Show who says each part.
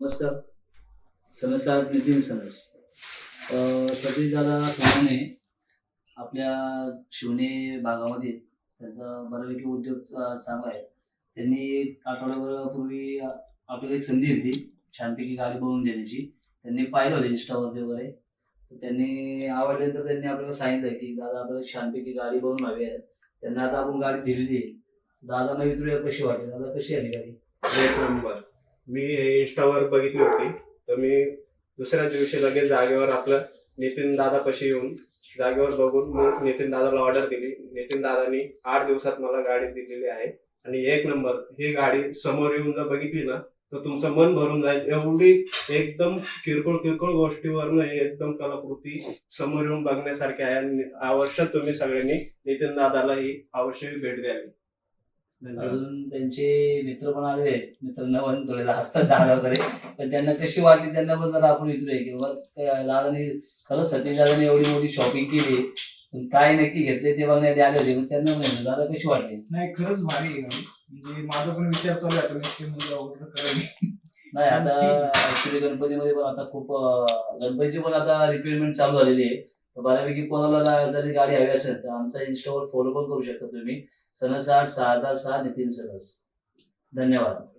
Speaker 1: नमस्कार. सरसाहेब नितीन सरस सतीश दादा सोमाने आपल्या शिवणे भागामध्ये त्यांचा बऱ्यापैकी उद्योग चा- चांगला आहे. त्यांनी आठवड्याभरापूर्वी आपल्याला एक संधी दिली. छानपैकी गाडी बनवून देण्याची. त्यांनी पाहिलं होतं इंस्टावरती वगैरे. तर त्यांनी आवडले तर त्यांनी आपल्याला सांगितलं की दादा आपल्याला छानपैकी गाडी बनवून हवी आहे. त्यांना आता आपण गाडी दिलेली दादांना विचारूया कशी वाटली दादा कशी आली गाडी?
Speaker 2: मी हे इंस्टावर बघितली होती. तर मी दुसऱ्या दिवशी लगेच जागेवर आपलं नितीन दादा पशी येऊन जागेवर बघून मग नितीन दादाला ऑर्डर दिली. नितीन दादानी आठ दिवसात मला गाडी दिलेली आहे. आणि एक नंबर ही गाडी समोर येऊन जर बघितली ना तर तुमचं मन भरून जाईल. एवढी एकदम किरकोळ किरकोळ गोष्टीवरनं एकदम कलाकृती समोर येऊन बघण्यासारखी आहे. आणि आवश्यक तुम्ही सगळ्यांनी नितीन दादाला ही आवश्यक भेट द्यावी.
Speaker 1: अजून त्यांचे मित्र पण आले. मित्रांना पण थोडे असतात दादा वगैरे. पण त्यांना कशी वाटली त्यांना पण जरा आपण विचारूया की बाबा दादाने खरंच सतीश दादाने एवढी मोठी शॉपिंग केली. पण काय नक्की घेतले ते बघण्यासाठी आले होते पण त्यांना म्हणलं दादा कशी वाटली?
Speaker 3: नाही खरंच भारी आहे म्हणजे माझा पण विचार चालू आहे ऑर्डर करावी
Speaker 1: नाही आता ऍक्च्युली गणपतीमध्ये पण आता खूप गणपतीची पण आता रिपेअरमेंट चालू झालेली आहे. बऱ्यापैकी कोणाला जरी गाडी हवी असेल तर आमचा इंस्टावर फॉलो पण करू शकता तुम्ही. सनस आठ सहा दहा सहा नितीन सनस. धन्यवाद.